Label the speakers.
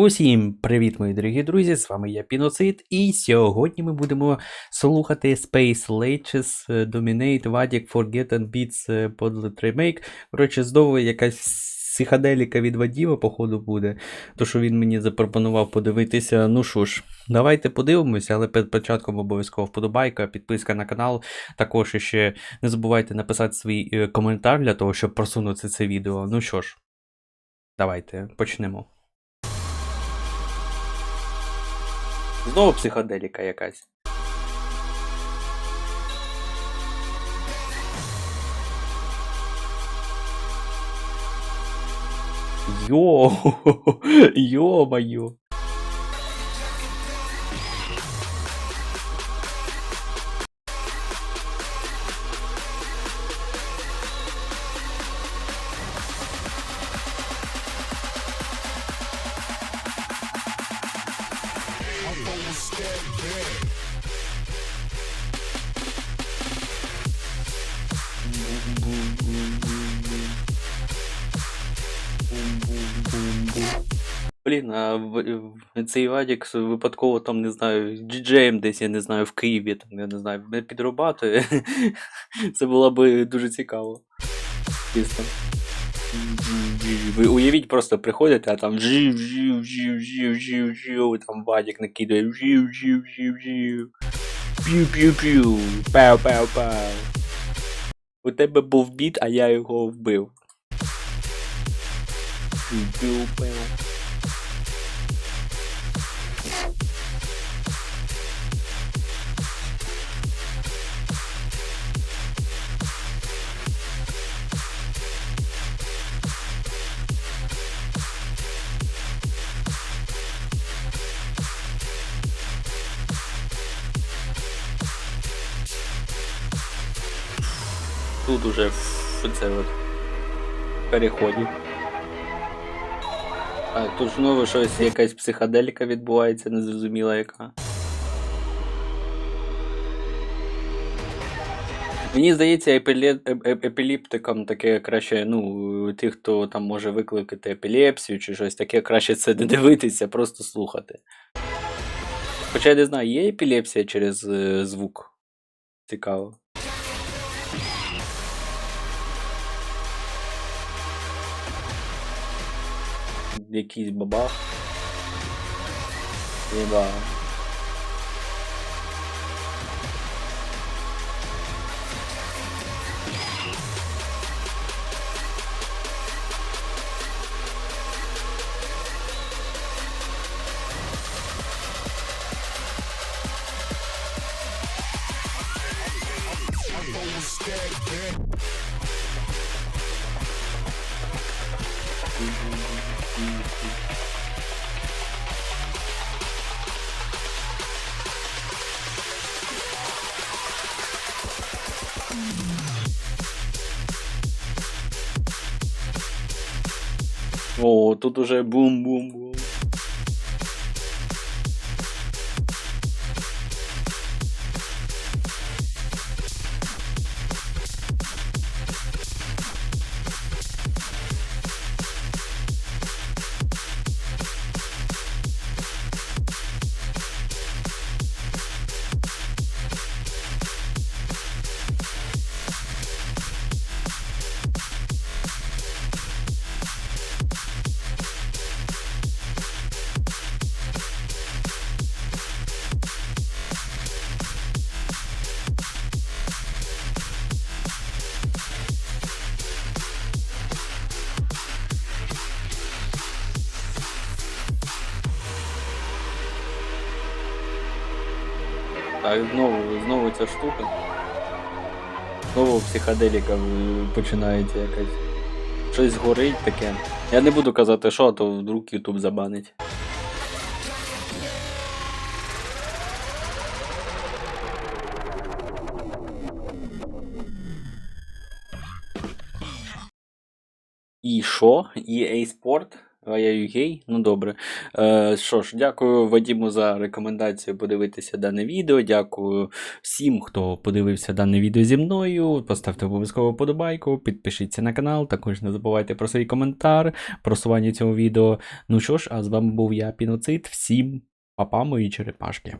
Speaker 1: Усім привіт, мої дорогі друзі! З вами я Піноцид, і сьогодні ми будемо слухати Space Laches, е, Dominate, Forget and Beats е, Podlet Remake. Коротше, знову якась психоделіка від Вадіма, походу, буде. То, що він мені запропонував подивитися. Ну що ж, давайте подивимося, але перед початком обов'язково вподобайка, підписка на канал. Також ще не забувайте написати свій е, коментар для того, щоб просунути це відео. Ну що ж, давайте почнемо. Знову психоделіка якась. Йо, йо-моє. Блін, а в- в- цей Вадік випадково там, не знаю, діджеєм десь, я не знаю, в Києві, там, я не знаю, не підрубатує. Це було б дуже цікаво. Чисто. Ви уявіть, просто приходите, а там жив, там Вадік накидає жив, жив, жив, жив. П'ю, п'ю, У тебе був біт, а я його вбив. П'ю, Тут уже в це от переході. А тут знову щось, якась психоделіка відбувається, незрозуміла яка. Мені здається, епіле... еп- еп- епіліптикам таке краще, ну, тих, хто там може викликати епілепсію чи щось таке, краще це не дивитися, просто слухати. Хоча я не знаю, є епілепсія через е, звук. Цікаво. Якийсь бабах. Єба. О, тут уже бум-бум-бум. Так, знову, знову ця штука. Знову психоделіка починається якась. Щось горить таке. Я не буду казати, що, а то вдруг Ютуб забанить. І що? EA Sport А я гей? Ну добре. Е, що ж, дякую Вадіму за рекомендацію подивитися дане відео. Дякую всім, хто подивився дане відео зі мною. Поставте обов'язково подобайку, підпишіться на канал. Також не забувайте про свій коментар, просування цього відео. Ну що ж, а з вами був я, Піноцид. Всім па-па, мої черепашки.